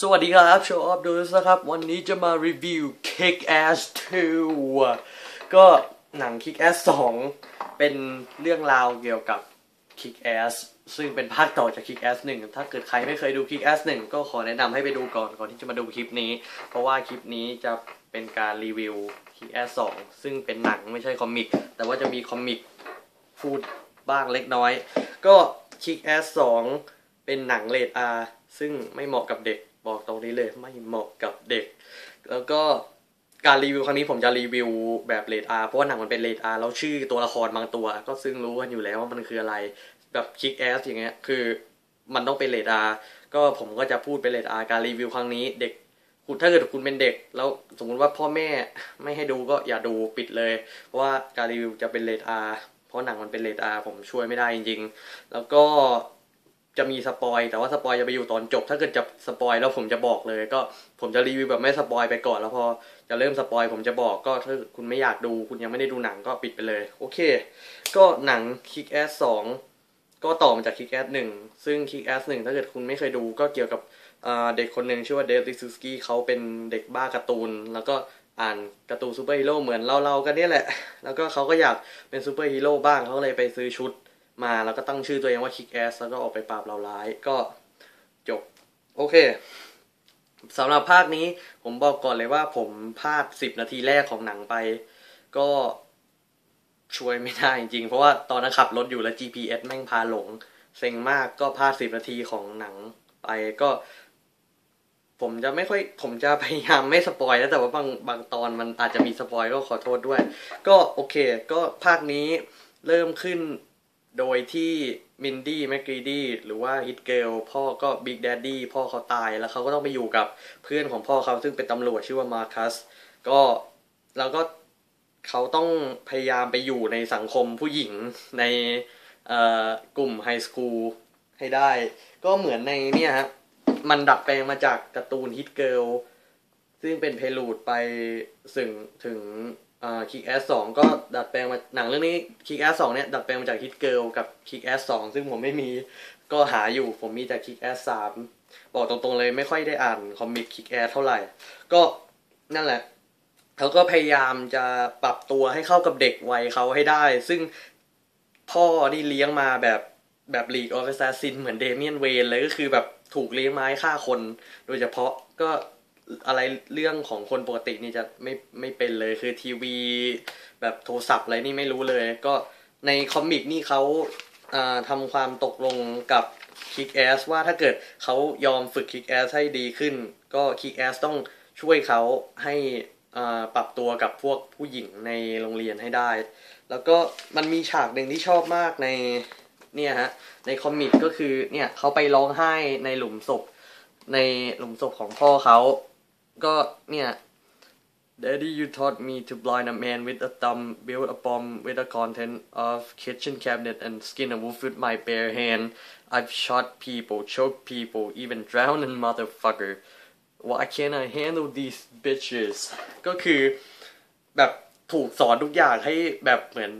สวัสดีครับโชว์ออฟดูสนะครับ วันนี้จะมารีวิว Kick Ass 2 ก็หนัง Kick Ass 2 เป็นเรื่องราวเกี่ยวกับ Kick Ass ซึ่งเป็นภาคต่อจาก Kick Ass 1 ถ้าเกิดใครไม่เคยดู Kick Ass 1 ก็ขอแนะนำให้ไปดูก่อนก่อนที่จะมาดูคลิปนี้ เพราะว่าคลิปนี้จะเป็นการรีวิว Kick Ass 2 ซึ่งเป็นหนังไม่ใช่คอมิก แต่ว่าจะมีคอมิกพูดบ้างเล็กน้อย ก็ Kick Ass 2 เป็นหนังเรท R ซึ่งไม่เหมาะกับเด็ก บอกตรงนี้เลยไม่เหมาะกับเด็ก แล้วก็การรีวิวครั้งนี้ผมจะรีวิวแบบเรท R เพราะว่าหนังมันเป็นเรท R แล้วชื่อตัวละครบางตัว ก็ซึ่งรู้กันอยู่แล้วว่ามันคืออะไรแบบคิกแอสอย่างเงี้ยคือมันต้องเป็นเรท R ก็ผมก็จะพูดเป็นเรท R การรีวิวครั้งนี้เด็กคุณถ้าเกิดคุณเป็นเด็ก แล้วสมมุติว่าพ่อแม่ไม่ให้ดูก็อย่าดูปิดเลย เพราะว่าการรีวิวจะเป็นเรท R เพราะหนังมันเป็นเรท R ผมช่วยไม่ได้จริงๆ แล้วก็ จะมีสปอยแต่ว่าสปอยจะไปอยู่ตอนจบ ถ้าเกิดจะสปอยแล้วผมจะบอกเลย ก็ผมจะรีวิวแบบไม่สปอยไปก่อนแล้วพอจะเริ่มสปอยผมจะบอกก็ถ้าคุณไม่อยากดู คุณยังไม่ได้ดูหนังก็ปิดไปเลย โอเค ก็หนัง Kick Ass 2 ก็ต่อมาจาก Kick Ass 1 ซึ่ง Kick Ass 1 ถ้าเกิดคุณไม่เคยดูก็เกี่ยวกับเด็กคนหนึ่งชื่อว่าเดฟลิซูสกี้เขาเป็นเด็กบ้าการ์ตูน แล้วก็อ่านการ์ตูนซูเปอร์ฮีโร่เหมือนเราๆกันนี่แหละ แล้วก็เขาก็อยากเป็นซูเปอร์ฮีโร่บ้างเขาเลยไปซื้อชุด มาแล้วก็ตั้งชื่อตัวเองว่า Kick Ass แล้วก็ออกไปปราบเหล่าร้ายก็จบ โอเคสำหรับภาคนี้ผมบอกก่อนเลยว่าผมพลาดสิบนาทีแรกของหนังไป ก็ช่วยไม่ได้จริง เพราะว่าตอนนั้นขับรถอยู่แล้ว GPS แม่งพาหลง เซ็งมากก็พลาดสิบนาทีของหนังไปก็ ผมจะไม่ค่อย ผมจะพยายามไม่สปอยแล้วแต่ว่าบางบางตอนมันอาจจะมีสปอยก็ขอโทษด้วย ก็โอเค ก็ภาคนี้เริ่มขึ้น โดยที่มินดี้แมกรีดี้หรือว่าฮิตเกลพ่อก็บิ๊กแดดดี้พ่อเขาตายแล้วเขาก็ต้องไปอยู่กับเพื่อนของพ่อเขาซึ่งเป็นตำรวจชื่อว่ามาคัสก็แล้วก็เขาต้องพยายามไปอยู่ในสังคมผู้หญิงในกลุ่มไฮสคูลให้ได้ ก็เหมือนในเนี่ยฮะมันดัดแปลงมาจากการ์ตูนฮิตเกิลซึ่งเป็นเพลูดไปสึงถึง คิกแอสสองก็ดัดแปลงมาหนังเรื่องนี้คิกแอสสองเนี่ยดัดแปลงมาจากฮิตเกิลกับคิกแอสสองซึ่งผมไม่มีก็หาอยู่ผมมีแต่คิกแอสสามบอกตรงๆเลยไม่ค่อยได้อ่านคอมิกคิกแอสเท่าไหร่ ก็นั่นแหละเขาก็พยายามจะปรับตัวให้เข้ากับเด็กวัยเขาให้ได้ ซึ่งพ่อนี่เลี้ยงมาแบบแบบลีกออฟแซซินเหมือนเดเมียนเวนเลยก็คือแบบถูกเลี้ยงไม้ฆ่าคน โดยเฉพาะก็ อะไรเรื่องของคนปกตินี่จะไม่ไม่เป็นเลยคือทีวี แบบโทรศัพท์อะไรนี่ไม่รู้เลย ก็ในคอมิกนี่เขาทำความตกลงกับคิกแอสว่าถ้าเกิดเขายอมฝึกคิกแอสให้ดีขึ้น ก็คิกแอสต้องช่วยเขาให้ปรับตัวกับพวกผู้หญิงในโรงเรียนให้ได้ แล้วก็มันมีฉากหนึ่งที่ชอบมากในเนี่ยฮะในคอมิกก็คือเนี่ยเขาไปร้องไห้ในหลุมศพในหลุมศพของพ่อเขา ก็เนี่ย Daddy you taught me to blind a man with a thumb build a bomb with the content of kitchen cabinet and skin a wolf with my bare hand I've shot people choked people even drowned a motherfucker why can't I handle these bitches ก็คือแบบถูกสอนทุกอย่างให้แบบเหมือน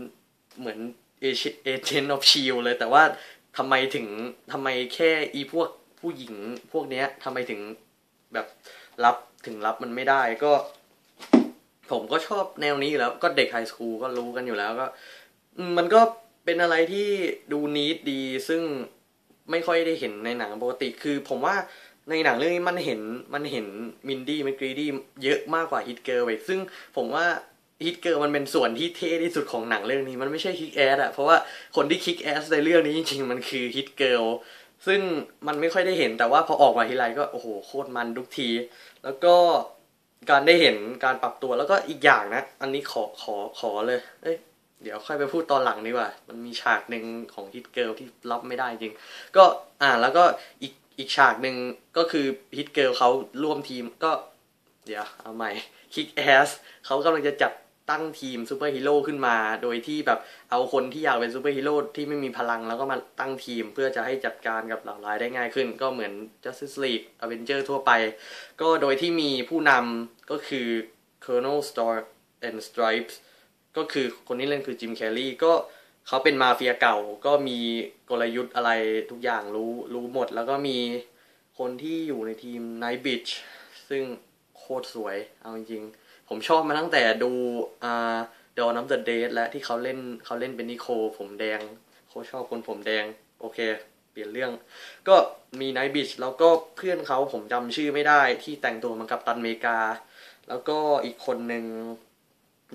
เหมือนเอเจนต์ออฟชิลเลยแต่ว่าทำไมถึงทำไมแค่อีพวกผู้หญิงพวกเนี้ยทำไมถึงแบบรับ ถึงรับมันไม่ได้ก็ ผมก็ชอบแนวนี้อยู่แล้ว ก็เด็กไฮสคูลก็รู้กันอยู่แล้วก็ มันก็เป็นอะไรที่ดูนิดดีซึ่งไม่ค่อยได้เห็นในหนังปกติ คือผมว่าในหนังเรื่องนี้มันเห็นมันเห็นมินดี้แมกรีดี้เยอะมากกว่าฮิตเกิร์ลไปซึ่งผมว่าฮิตเกิร์ลมันเป็นส่วนที่เท่ที่สุดของหนังเรื่องนี้ มันไม่ใช่คิกแอสอะเพราะว่าคนที่คิกแอสในเรื่องนี้จริงๆมันคือฮิตเกิร์ล ซึ่งมันไม่ค่อยได้เห็นแต่ว่าพอออกมาทีไรก็โอ้โหโคตรมันทุกที แล้วก็การได้เห็นการปรับตัวแล้วก็อีกอย่างนะ อันนี้ขอขอขอเลย เอ้ยเดี๋ยวค่อยไปพูดตอนหลังดีกว่า มันมีฉากหนึ่งของฮิตเกิลที่รับไม่ได้จริง ก็อ่าแล้วก็อีกอีกฉากหนึ่งก็คือฮิตเกิลเขาร่วมทีมก็ เดี๋ยวเอาใหม่คิกแอสเขากำลังจะจัด ตั้งทีมซูเปอร์ฮีโร่ขึ้นมา โดยที่แบบเอาคนที่อยากเป็นซูเปอร์ฮีโร่ที่ไม่มีพลังแล้วก็มาตั้งทีมเพื่อจะให้จัดการกับเหล่าร้ายได้ง่ายขึ้น ก็เหมือน Justice League Avenger ทั่วไป ก็โดยที่มีผู้นำก็คือ Colonel Stark and Stripes ก็คือคนที่เล่นคือจิมแคลรี่ก็เขาเป็นมาเฟียเก่าก็มีกลยุทธ์อะไรทุกอย่างรู้รู้หมด แล้วก็มีคนที่อยู่ในทีม Night Beach ซึ่งโคตรสวยเอาจริงๆ ผมชอบมาตั้งแต่ดูอ่า Dawn of the Dead และที่เขาเล่นเขาเล่นเป็นนิโค ผมแดงโคตรชอบคนผมแดง โอเค เปลี่ยนเรื่อง ก็มีไนท์บิชแล้วก็เพื่อนเขาผมจำชื่อไม่ได้ที่แต่งตัวเหมันกับตันเมกา แล้วก็อีกคนหนึ่ง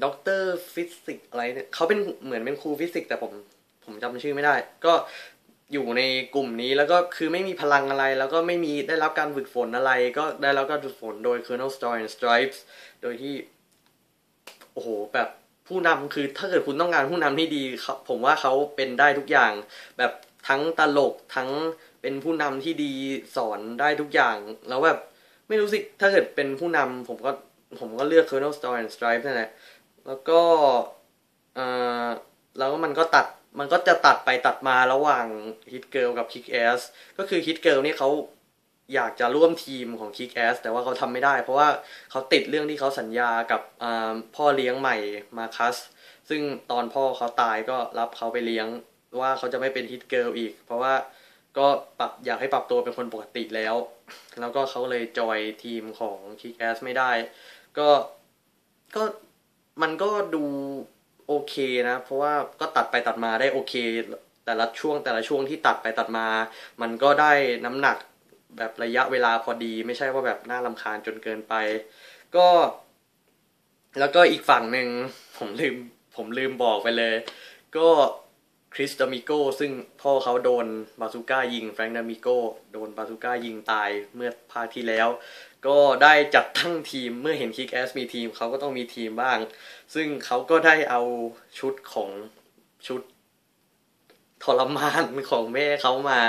ด็อกเตอร์ฟิสิกอะไรเนี่ยเขาเป็นเหมือนเป็นครูฟิสิกแต่ผมผมจำชื่อไม่ได้ ก็ อยู่ในกลุ่มนี้แล้วก็คือไม่มีพลังอะไร แล้วก็ไม่มีได้รับการฝึกฝนอะไร ก็ได้รับการฝึกฝนโดย Colonel Star and Stripes โดยที่ โอ้โห แบบผู้นำคือถ้าเกิดคุณต้องการผู้นำที่ดีเขาผมว่าเขาเป็นได้ทุกอย่าง แบบทั้งตลกทั้งเป็นผู้นำที่ดีสอนได้ทุกอย่าง แล้วแบบไม่รู้สิถ้าเกิดเป็นผู้นำผมก็ผมก็เลือก Colonel Star and Stripes นั่นแหละแล้วก็เอ่อแล้วมันก็ตัด มันก็จะตัดไปตัดมาระหว่าง Hit Girl กับ Kick Ass ก็คือ Hit Girl นี่เขาอยากจะร่วมทีมของ Kick Ass แต่ว่าเขาทำไม่ได้ เพราะว่าเขาติดเรื่องที่เขาสัญญากับพ่อเลี้ยงใหม่มาคัส ซึ่งตอนพ่อเขาตายก็รับเขาไปเลี้ยงว่าเขาจะไม่เป็น Hit Girl อีก เพราะว่าก็ปรับอยากให้ปรับตัวเป็นคนปกติแล้ว แล้วก็เขาเลยจอยทีมของ Kick Ass ไม่ได้ ก็ก็มันก็ดู โอเคนะ เพราะว่าก็ตัดไปตัดมาได้โอเค แต่ละช่วงแต่ละช่วงที่ตัดไปตัดมา มันก็ได้น้ำหนักแบบระยะเวลาพอดี ไม่ใช่ว่าแบบน่าลำคาญจนเกินไป ก็ แล้วก็อีกฝั่งหนึ่งผมลืมผมลืมบอกไปเลย ก็คริสดามิโกซึ่งพ่อเขาโดนบาซูก้ายิงแฟรงค์ดามิโกโดนบาซูก้ายิงตายเมื่อภาคที่แล้ว ก็ได้จัดตั้งทีมเมื่อเห็นคิกแอสมีทีมเขาก็ต้องมีทีมบ้าง ซึ่งเขาก็ได้เอาชุดของชุดทรมานของแม่เขามา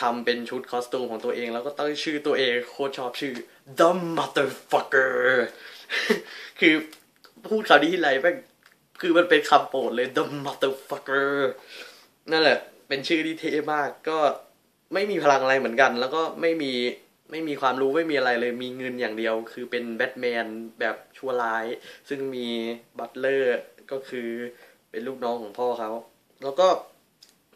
ทำเป็นชุดคอสตูมของตัวเอง แล้วก็ตั้งชื่อตัวเองโคตรชอบชื่อ The Motherfucker คือพูดคำนี้ที่ไรแม่งคือมันเป็นคำโปรดเลย The Motherfucker นั่นแหละ เป็นชื่อที่เท่มากก็ไม่มีพลังอะไรเหมือนกัน แล้วก็ไม่มี ไม่มีความรู้ไม่มีอะไรเลยมีเงินอย่างเดียว คือเป็นแบทแมนแบบชั่วร้าย ซึ่งมีบัตเลอร์ก็คือเป็นลูกน้องของพ่อเขาแล้วก็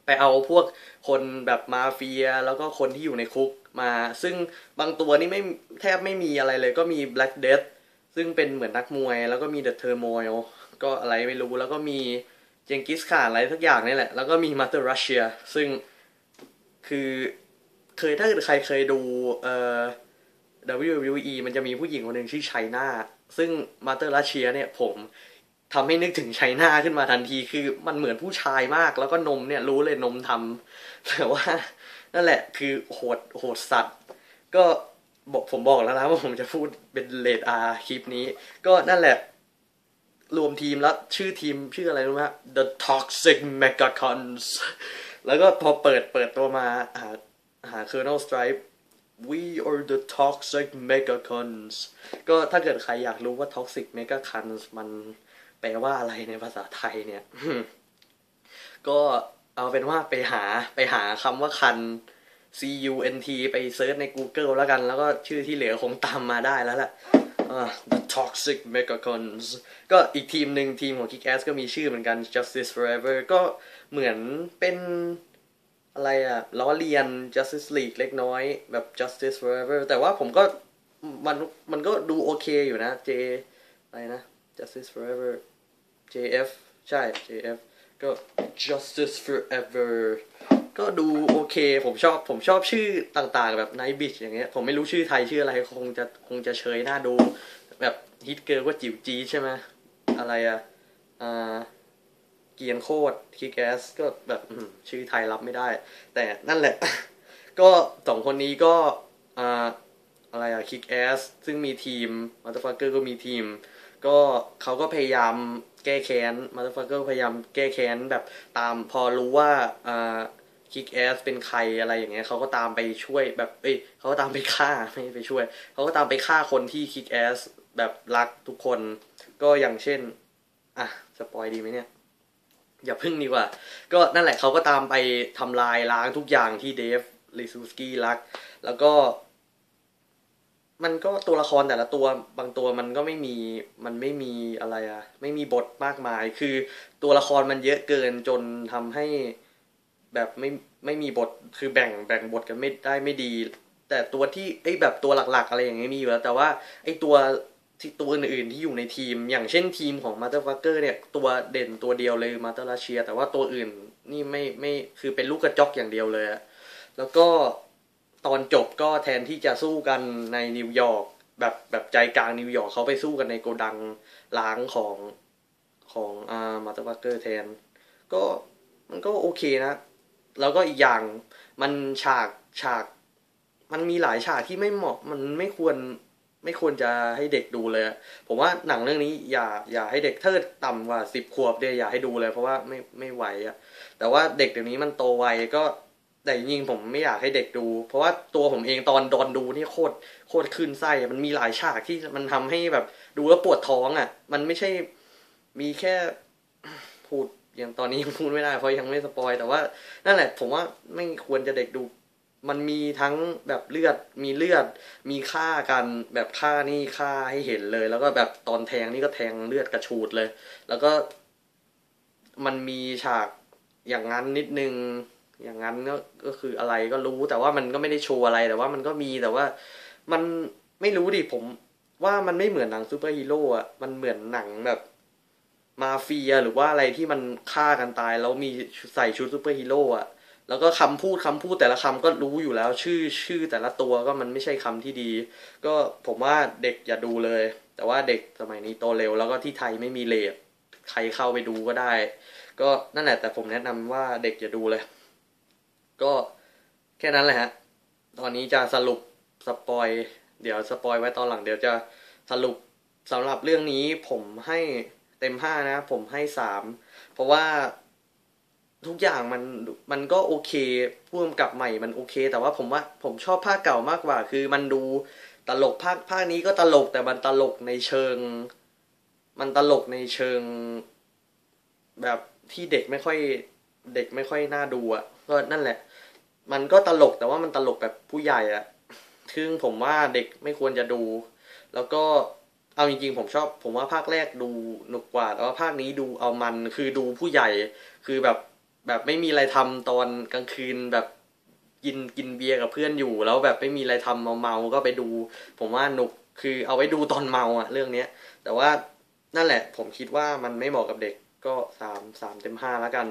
ไปเอาพวกคนแบบมาเฟีย แล้วก็คนที่อยู่ในคุกมา ซึ่งบางตัวนี่ไม่แทบไม่มีอะไรเลยก็มี Black Death ซึ่งเป็นเหมือนนักมวย แล้วก็มี The Turmoil ก็อะไรไม่รู้แล้วก็มีเจงกิสข่านอะไรทุกอย่างนี่แหละ แล้วก็มีมาเตอร์รัสเซียซึ่งคือ เคยถ้าใครเคยดูเอ่อ WWE มันจะมีผู้หญิงคนหนึ่งชื่อไชน่าซึ่งมาเตอร์รัสเซียเนี่ยผมทำให้นึกถึงไชน่าขึ้นมาทันทีคือมันเหมือนผู้ชายมาก แล้วก็นมเนี่ยรู้เลยนมทำแต่ว่านั่นแหละคือโหดโหดสัตว์ ก็บอกผมบอกแล้วนะว่าผมจะพูดเป็นเลดอาคลิปนี้ ก็นั่นแหละ รวมทีมแล้วชื่อทีมชื่ออะไรรู้ไหม The Toxic Megacons แล้วก็พอเปิดเปิดตัวมาหา หา Colonel Stripe We are the Toxic Megacons ก็ถ้าเกิดใครอยากรู้ว่า Toxic Megacons มันแปลว่าอะไรในภาษาไทยเนี่ย ก็เอาเป็นว่าไปหาไปหาคำว่าคัน C U N T ไปเซิร์ชใน Google แล้วกัน แล้วก็ชื่อที่เหลือคงตามมาได้แล้วแหละ uh, The Toxic Megacons ก็อีกทีมหนึ่งทีมของ Kick-Ass ก็มีชื่อเหมือนกัน Justice Forever ก็เหมือนเป็น อะไรอะล้อเลียน Justice League เล็กน้อยแบบ Justice Forever แต่ว่าผมก็มันมันก็ดูโอเคอยู่นะ J อะไรนะ Justice Forever JF ใช่ JF ก็ Justice Forever ก็ดูโอเค ผมชอบผมชอบชื่อต่างๆ แบบ Night Beach อย่างเงี้ย ผมไม่รู้ชื่อไทยชื่ออะไรคงจะคงจะเชยหน้าดู แบบฮิตเกิร์ก็จิ๋วจีใช่ไหมอะไรอะอ่า เกียนโคตรคิกแอสก็แบบชื่อไทยรับไม่ได้ แต่นั่นแหละ ก็สองคนนี้ก็อ่าอะไรอะคิกแอสซึ่งมีทีมมาตฟักเกอร์ก็มีทีม ก็เขาก็พยายามแก้แค้นมาตฟักเกอร์พยายามแก้แค้นแบบตามพอรู้ว่าอ่าคิกแอสเป็นใครอะไรอย่างเงี้ยเขาก็ตามไปช่วยแบบเอ้ยเขาก็ตามไปฆ่าไม่ไปช่วยเขาก็ตามไปฆ่าคนที่คิกแอสแบบรักทุกคน ก็อย่างเช่นอะสปอยดีไหมเนี่ย อย่าพึ่งดีกว่า ก็นั่นแหละเขาก็ตามไปทำลายล้างทุกอย่างที่เดฟลิซูสกี้รัก แล้วก็ มันก็ตัวละครแต่ละตัวบางตัวมันก็ไม่มีมันไม่มีอะไรอะไม่มีบทมากมาย คือตัวละครมันเยอะเกินจนทำให้แบบไม่ไม่มีบทคือแบ่งแบ่งบทกันไม่ได้ไม่ดี แต่ตัวที่ไอ้แบบตัวหลัก ๆ อะไรอย่างเงี้ยมีอยู่แล้ว แต่ว่าไอ้ตัว ที่ตัวอื่นๆที่อยู่ในทีม อย่างเช่นทีมของมาเตอร์ฟักเกอร์เนี่ย ตัวเด่นตัวเดียวเลยมาเตอร์ราเชีย แต่ว่าตัวอื่นนี่ไม่ไม่คือเป็นลูกกระจอกอย่างเดียวเลยอะแล้วก็ตอนจบก็แทนที่จะสู้กันในนิวยอร์กแบบแบบใจกลางนิวยอร์กเขาไปสู้กันในโกดังล้างของของอ่ามาเตอร์ฟักเกอร์แทน ก็มันก็โอเคนะ แล้วก็อีกอย่างมันฉากฉาก มันมีหลายฉากที่ไม่เหมาะมันไม่ควร ไม่ควรจะให้เด็กดูเลย ผมว่าหนังเรื่องนี้อย่าอย่าให้เด็กเกิดต่ำกว่าสิบขวบเนี่ยอย่าให้ดูเลย เพราะว่าไม่ไม่ไหวอะแต่ว่าเด็กเดี๋ยวนี้มันโตไวก็แต่จริงผมไม่อยากให้เด็กดู เพราะว่าตัวผมเองตอนดอนดูนี่โคตรโคตรขึ้นไส้มันมีหลายฉากที่มันทำให้แบบดูแล้วปวดท้องอะมันไม่ใช่มีแค่พูดอย่างตอนนี้ยังพูดไม่ได้เพราะยังไม่สปอยแต่ว่านั่นแหละ ผมว่าไม่ควรจะเด็กดู มันมีทั้งแบบเลือดมีเลือด มีฆ่ากันแบบฆ่านี่ฆ่าให้เห็นเลย แล้วก็แบบตอนแทงนี่ก็แทงเลือดกระชูดเลย แล้วก็มันมีฉากอย่างนั้นนิดนึงอย่างนั้นก็ก็คืออะไรก็รู้แต่ว่ามันก็ไม่ได้โชว์อะไรแต่ว่ามันก็มีแต่ว่ามันไม่รู้ดิผมว่ามันไม่เหมือนหนังซูเปอร์ฮีโร่อะมันเหมือนหนังแบบมาเฟียหรือว่าอะไรที่มันฆ่ากันตายแล้วมีใส่ชุดซูเปอร์ฮีโร่อะ แล้วก็คำพูดคำพูดแต่ละคำก็รู้อยู่แล้ว ชื่อชื่อแต่ละตัวก็มันไม่ใช่คำที่ดี ก็ผมว่าเด็กอย่าดูเลย แต่ว่าเด็กสมัยนี้โตเร็ว แล้วก็ที่ไทยไม่มีเลทใครเข้าไปดูก็ได้ ก็นั่นแหละแต่ผมแนะนำว่าเด็กอย่าดูเลย ก็แค่นั้นแหละฮะตอนนี้จะสรุปสปอยเดี๋ยวสปอยไว้ตอนหลังเดี๋ยวจะสรุปสำหรับเรื่องนี้ผมให้เต็มห้านะ ผมให้สามเพราะว่า ทุกอย่างมันมันก็โอเคพ่วงกับใหม่มันโอเค แต่ว่าผมว่าผมชอบภาคเก่ามากกว่า คือมันดูตลกภาคภาคนี้ก็ตลกแต่มันตลกในเชิง มันตลกในเชิง แบบที่เด็กไม่ค่อยเด็กไม่ค่อยน่าดูอะก็นั่นแหละ มันก็ตลกแต่ว่ามันตลกแบบผู้ใหญ่อะซึ่งผมว่าเด็กไม่ควรจะดู แล้วก็เอาจริงๆผมชอบ ผมว่าภาคแรกดูหนุกกว่าแต่ว่าภาคนี้ดูเอามันคือดูผู้ใหญ่คือแบบ แบบไม่มีอะไรทำตอนกลางคืนแบบกินกินเบียร์กับเพื่อนอยู่ แล้วแบบไม่มีอะไรทำเมาเมาก็ไปดู ผมว่าหนุกคือเอาไว้ดูตอนเมาอะเรื่องเนี้ย แต่ว่านั่นแหละ ผมคิดว่ามันไม่เหมาะกับเด็กก็สามสามเต็มห้าแล้วกัน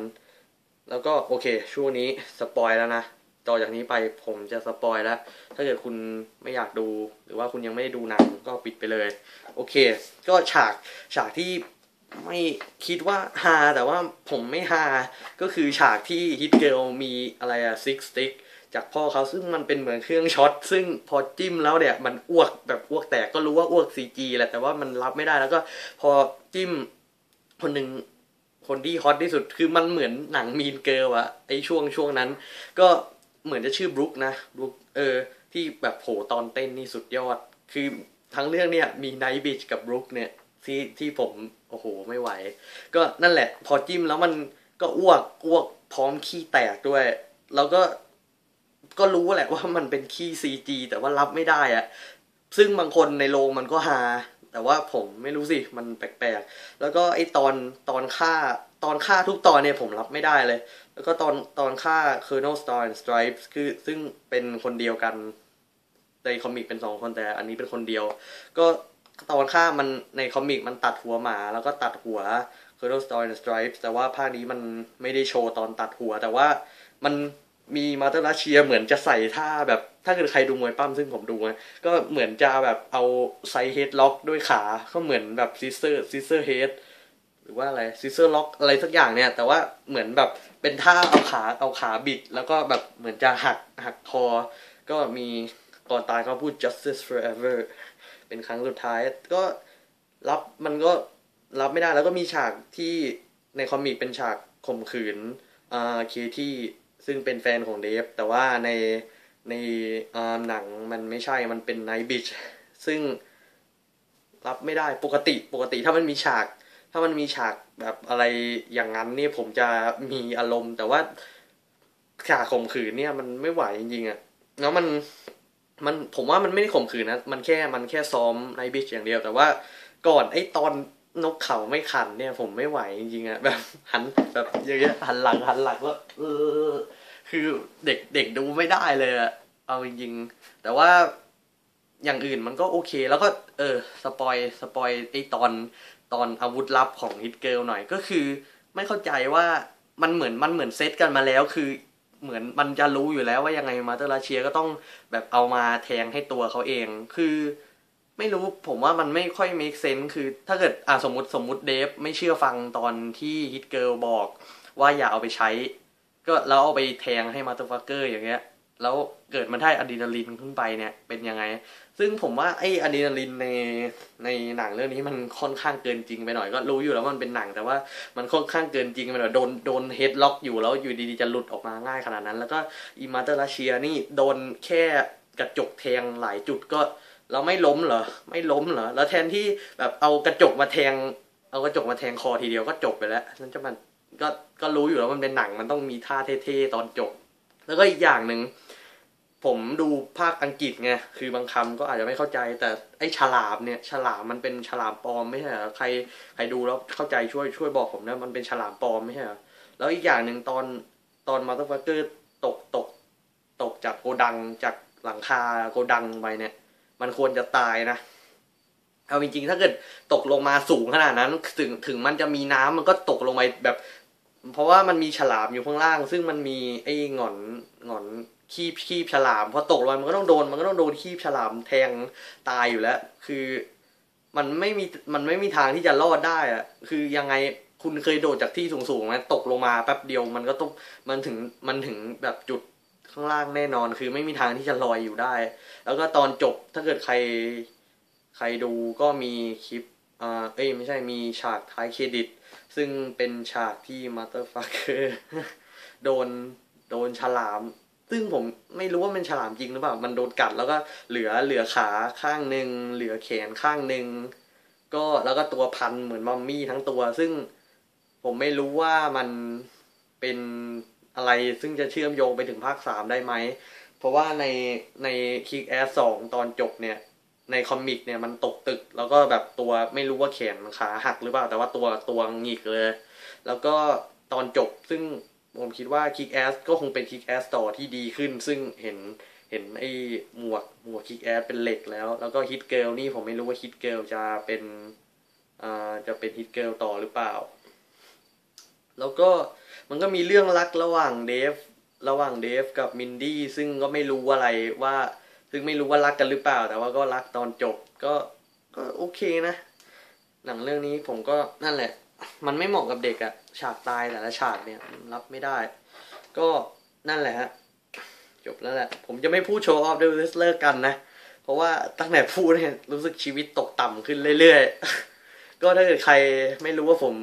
แล้วก็โอเค ช่วงนี้สปอยแล้วนะต่อจากนี้ไปผมจะสปอยแล้ว ถ้าเกิดคุณไม่อยากดู หรือว่าคุณยังไม่ได้ดูหนังก็ปิดไปเลย โอเค ก็ฉากฉากที่ ไม่คิดว่าฮาแต่ว่าผมไม่ฮาก็คือฉากที่ฮิตเกิลมีอะไรอะซิกสติ๊กจากพ่อเขาซึ่งมันเป็นเหมือนเครื่องช็อต ซึ่งพอจิ้มแล้วเนี่ย มันอ้วกแบบอ้วกแตกก็รู้ว่าอ้วกซีจีแหละแต่ว่ามันรับไม่ได้แล้วก็พอจิ้มคนหนึ่งคนที่ฮอตที่สุดคือมันเหมือนหนังมีนเกิลอะไอช่วงช่วงนั้น ก็เหมือนจะชื่อบรุกนะบรุกเออ ที่แบบโผตอนเต้นนี่สุดยอด คือทั้งเรื่องเนี่ยมีไนท์บิชกับบรุกเนี่ยที่ที่ผม โอ้โห ไม่ไหว ก็นั่นแหละ พอจิ้มแล้วมันก็อ้วกอ้วกพร้อมขี้แตกด้วย แล้วก็ก็รู้แหละว่ามันเป็นขี้ซีจีแต่ว่ารับไม่ได้อะซึ่งบางคนในโรงมันก็ฮาแต่ว่าผมไม่รู้สิ มันแปลกๆ แล้วก็ไอตอนตอนฆ่าตอนฆ่าทุกตอนเนี่ยผมรับไม่ได้เลย แล้วก็ตอนตอนฆ่า Colonel Star and Stripes คือซึ่งเป็นคนเดียวกันในคอมิกเป็นสองคนแต่อันนี้เป็นคนเดียว ก็ ตอนฆ่ามันในคอมิกมันตัดหัวหมา แล้วก็ตัดหัว Colonel Star and Stripes แต่ว่าภาคนี้มันไม่ได้โชว์ตอนตัดหัว แต่ว่ามันมีมาเตอร์ราเชียเหมือนจะใส่ท่าแบบถ้าเกิดใครดูมวยปั้มซึ่งผมดูนะก็เหมือนจะแบบเอาไซเฮดล็อกด้วยขา ก็เหมือนแบบซิสเตอร์ซิสเตอร์เฮดหรือว่าอะไรซิสเตอร์ล็อกอะไรสักอย่างเนี่ย แต่ว่าเหมือนแบบเป็นท่าเอาขาเอาขาบิด แล้วก็แบบเหมือนจะหักหักคอ ก็มีก่อนตายเขาพูด justice forever เป็นครั้งสุดท้าย ก็รับมันก็รับไม่ได้แล้วก็มีฉากที่ในคอมิกเป็นฉากข่มขืนอ่าเคที่ซึ่งเป็นแฟนของเดฟ แต่ว่าในในหนังมันไม่ใช่มันเป็นไนบิชซึ่งรับไม่ได้ปกติปกติถ้ามันมีฉาก ถ้ามันมีฉากแบบอะไรอย่างนั้นนี่ผมจะมีอารมณ์ แต่ว่าฉากข่มขืนเนี่ยมันไม่ไหวจริงๆอะแล้วมัน มันผมว่ามันไม่ได้ข่มขืนนะ มันแค่มันแค่ซ้อมไนบิชอย่างเดียว แต่ว่าก่อนไอ้ตอนนกเขาไม่ขันเนี่ยผมไม่ไหวจริงๆอะแบบหันแบบอย่างเงี้ยหันหลังหันหลังแล้วเออคือเด็กเด็กดูไม่ได้เลยอะเอาจริงๆแต่ว่าอย่างอื่นมันก็โอเค แล้วก็เออสปอยสปอยไอตอนตอนอาวุธลับของฮิตเกิลหน่อยก็คือ ไม่เข้าใจว่ามันเหมือนมันเหมือนเซตกันมาแล้วคือ เหมือนมันจะรู้อยู่แล้วว่ายังไงมาเตอร์ลาเชียก็ต้องแบบเอามาแทงให้ตัวเขาเอง คือไม่รู้ผมว่ามันไม่ค่อย make sense คือถ้าเกิดอ่าสมมติสมมติเดฟไม่เชื่อฟังตอนที่ฮิตเกิลบอก ว่าอย่าเอาไปใช้ ก็แล้วเอาไปแทงให้มาเตอร์ฟักเกอร์อย่างเงี้ย แล้วเกิดมันได้อะดรีนาลินขึ้นไปเนี่ยเป็นยังไง ซึ่งผมว่าไอ้อะดรีนาลินในในหนังเรื่องนี้มันค่อนข้างเกินจริงไปหน่อยก็รู้อยู่แล้วมันเป็นหนังแต่ว่ามันค่อนข้างเกินจริงไปหน่อยโดนโดนเฮดล็อกอยู่แล้วอยู่ดีๆจะหลุดออกมาง่ายขนาดนั้น แล้วก็อีมาเตอร์ลาเชียนี่โดนแค่กระจกแทงหลายจุดก็เราไม่ล้มเหรอไม่ล้มเหรอแล้วแทนที่แบบเอากระจกมาแทง เอากระจกมาแทงคอทีเดียวก็จบไปแล้วนั่นจะมันก็ก็รู้อยู่แล้วมันเป็นหนังมันต้องมีท่าเท่ๆตอนจบ แล้วก็อีกอย่างหนึ่ง ผมดูภาคอังกฤษไงคือบางคำก็อาจจะไม่เข้าใจ แต่ไอ้ฉลามเนี่ยฉลามมันเป็นฉลามปลอมไม่ใช่เหรอใครใครดูแล้วเข้าใจช่วยช่วยบอกผมนะมันเป็นฉลามปลอมไม่ใช่เหรอแล้วอีกอย่างหนึ่งตอนตอนมาตอร์ฟักเกอร์ตกตกตกจากโกดังจากหลังคาโกดังไปเนี่ย มันควรจะตายนะเอาจริงๆถ้าเกิดตกลงมาสูงขนาดนั้น ถึงถึงมันจะมีน้ำมันก็ตกลงไปแบบ เพราะว่ามันมีฉลามอยู่ข้างล่าง ซึ่งมันมีไอ้หงอนหงอน คีบคีบฉลามพอตกลงไปมันก็ต้องโดน มันก็ต้องโดนคีบฉลามแทงตายอยู่แล้ว คือมันไม่มีมันไม่มีทางที่จะรอดได้อะคือยังไงคุณเคยโดดจากที่สูงๆไหมตกลงมาแป๊บเดียวมันก็ต้องมันถึงมันถึงแบบจุดข้างล่างแน่นอน คือไม่มีทางที่จะลอยอยู่ได้ แล้วก็ตอนจบถ้าเกิดใครใครดูก็มีคลิปอ่าเอ้ยไม่ใช่มีฉากท้ายเครดิต ซึ่งเป็นฉากที่มาเตอร์ฟักเกอร์โดนโดนฉลาม ซึ่งผมไม่รู้ว่าเป็นฉลามจริงหรือเปล่า มันโดนกัดแล้วก็เหลือเหลือขาข้างหนึ่งเหลือแขนข้างหนึ่งก็แล้วก็ตัวพันเหมือนมัมมี่ทั้งตัว ซึ่งผมไม่รู้ว่ามันเป็นอะไรซึ่งจะเชื่อมโยงไปถึงภาคสามได้ไหม เพราะว่าในในคิกแอสสองตอนจบเนี่ย ในคอมิกเนี่ยมันตกตึก แล้วก็แบบตัวไม่รู้ว่าแขนขาหักหรือเปล่า แต่ว่าตัวตัวหงิกเลย แล้วก็ตอนจบซึ่ง ผมคิดว่าคิกแอสก็คงเป็นคิกแอสต่อที่ดีขึ้น ซึ่งเห็นเห็นไอ้หมวกหมวกคิกแอสเป็นเหล็กแล้ว แล้วก็ฮิตเกิลนี่ผมไม่รู้ว่าฮิตเกิลจะเป็นอ่าจะเป็นฮิตเกิลต่อหรือเปล่า แล้วก็มันก็มีเรื่องรักระหว่างเดฟระหว่างเดฟกับมินดี้ซึ่งก็ไม่รู้อะไรว่า ซึ่งไม่รู้ว่ารักกันหรือเปล่า แต่ว่าก็รักตอนจบก็ก็โอเคนะ หนังเรื่องนี้ผมก็นั่นแหละ มันไม่เหมาะกับเด็กอะฉากตายแต่ละฉากเนี่ยรับไม่ได้ ก็นั่นแหละฮะจบแล้วแหละ ผมจะไม่พูดโชว์ออฟเดอะเลิกกันนะ เพราะว่าตั้งแต่พูดเนี่ยรู้สึกชีวิตตกต่ำขึ้นเรื่อยๆ ก็ถ้าเกิดใครไม่รู้ว่าผม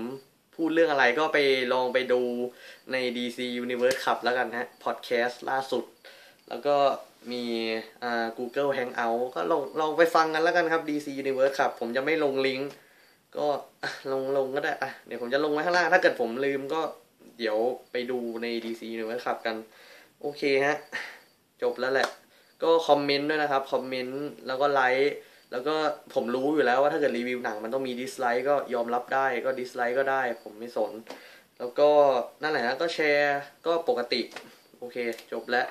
พูดเรื่องอะไรก็ไปลองไปดูใน DC Universe ขับแล้วกันฮะ พอดแคสต์ล่าสุด แล้วก็มีอ่า Google Hangout ก็ลองลองไปฟังกันแล้วกันครับ DC Universe ครับ ผมจะไม่ลงลิงก์ ก็ลงลงก็ได้อะเดี๋ยวผมจะลงไว้ข้างล่าง ถ้าเกิดผมลืมก็เดี๋ยวไปดูใน DC Universe ขับกัน โอเคฮะ จบแล้วแหละ ก็คอมเมนต์ด้วยนะครับ คอมเมนต์แล้วก็ไลค์แล้วก็ผมรู้อยู่แล้วว่าถ้าเกิดรีวิวหนังมันต้องมีดิสไลค์ก็ยอมรับได้ก็ดิสไลค์ก็ได้ ผมไม่สน แล้วก็นั่นแหละนะก็แชร์ก็ปกติ โอเค จบแล้ว